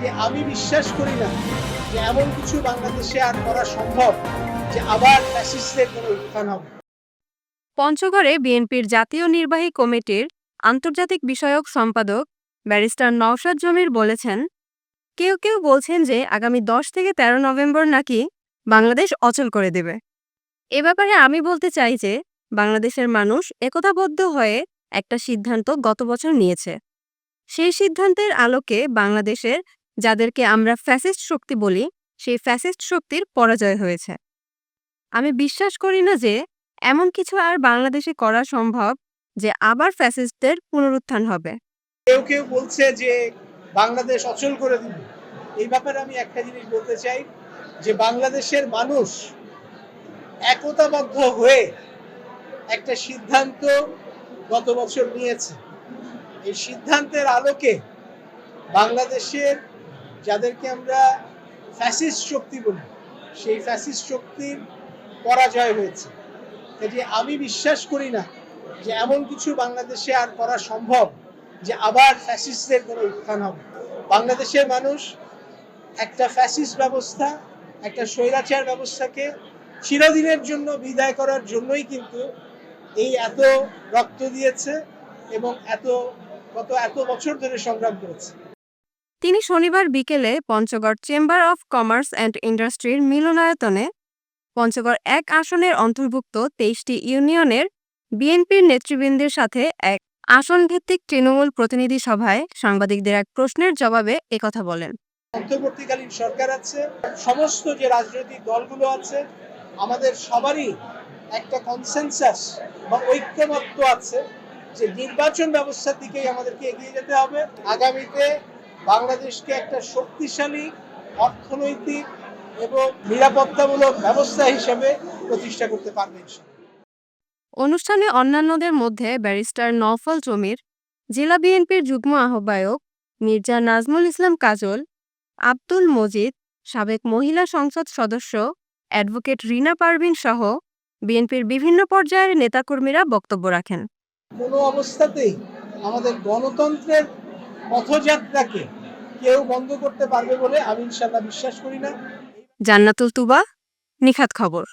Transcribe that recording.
যে আমি বিশ্বাস করি না যে এমন কিছু বাংলাদেশে আর করা সম্ভব যে আবার ফ্যাসিস্টদের কোনো উত্থান হবে। পঞ্চগড়ে বিএনপির জাতীয় নির্বাহী কমিটির আন্তর্জাতিক বিষয়ক সম্পাদক ব্যারিস্টার নওশাদ জমির বলেছেন, কেউ কেউ বলছেন যে আগামী দশ থেকে ১৩ নভেম্বর নাকি বাংলাদেশ অচল করে দেবে। এ ব্যাপারে আমি বলতে চাই যে বাংলাদেশের মানুষ একতাবদ্ধ হয়ে একটা সিদ্ধান্ত গত বছর নিয়েছে। সেই সিদ্ধান্তের আলোকে বাংলাদেশের যাদেরকে আমরা ফ্যাসিস্ট শক্তি বলি, সেই ফ্যাসিস্ট শক্তির পরাজয় হয়েছে। আমি বিশ্বাস করি না যে এমন কিছু আর বাংলাদেশে করা সম্ভব যে আবার ফ্যাসিস্টদের পুনরুত্থান হবে। কেউ কেউ বলছে যে বাংলাদেশ অচল করে দিবে এই ব্যাপারে আমি একটা জিনিস বলতে চাই যে বাংলাদেশের মানুষ একতাবদ্ধ হয়ে একটা সিদ্ধান্ত গত বছর নিয়েছে। এই সিদ্ধান্তের আলোকে বাংলাদেশের যাদেরকে আমরা ফ্যাসিস্ট শক্তি বলি, সেই ফ্যাসিস্ট শক্তির পরাজয় হয়েছে। কাজে আমি বিশ্বাস করি না যে এমন কিছু বাংলাদেশে আর করা সম্ভব যে আবার ফ্যাসিস্টদের কোনো উত্থান হবে। বাংলাদেশের মানুষ একটা ফ্যাসিস্ট ব্যবস্থা, একটা স্বৈরাচার ব্যবস্থাকে চিরদিনের জন্য বিদায় করার জন্যই কিন্তু এই এত রক্ত দিয়েছে এবং এত, গত এত বছর ধরে সংগ্রাম করেছে। তিনি শনিবার বিকেলে Panchagarh chamber of commerce and ইন্ডাস্ট্রির মিলনায়তনে পঞ্চগড় এক আসনের অন্তর্ভুক্ত তেইশটি ইউনিয়নের বিএনপির নেতৃবৃন্দের সাথে এক আসনভিত্তিক তৃণমূল প্রতিনিধি সভায় সাংবাদিকদের এক প্রশ্নের জবাবে একথা বলেন। অন্তর্বর্তীকালীন সরকার আছে, সমস্ত যে রাজনৈতিক দলগুলো আছে, আমাদের সবারই একটা কনসেনসাস বা ঐক্যমত্য আছে যে নির্বাচন ব্যবস্থার দিকেই আমাদেরকে এগিয়ে যেতে হবে। আগামীতে বাংলাদেশকে একটা শক্তিশালী অর্থনৈতিক এবং নিরাপত্তামূলক ব্যবস্থা হিসেবে প্রতিষ্ঠা করতে পারবে অনুষ্ঠানে অন্যান্যদের মধ্যে ব্যারিস্টার নওফল জমির জেলা বিএনপির যুগ্ম আহ্বায়ক মির্জা নাজমুল ইসলাম কাজল আব্দুল মজিদ সাবেক মহিলা সংসদ সদস্য অ্যাডভোকেট রিনা পারভিন সহ বিএনপির বিভিন্ন পর্যায়ের নেতাকর্মীরা বক্তব্য রাখেন। কোনো অবস্থাতেই আমাদের গণতন্ত্রের পথযাত্রাকে কেউ বন্ধ করতে পারবে বলে আমি ইনশাল্লাহ বিশ্বাস করি না। জান্নাতুল তুবা নিখাত খবর।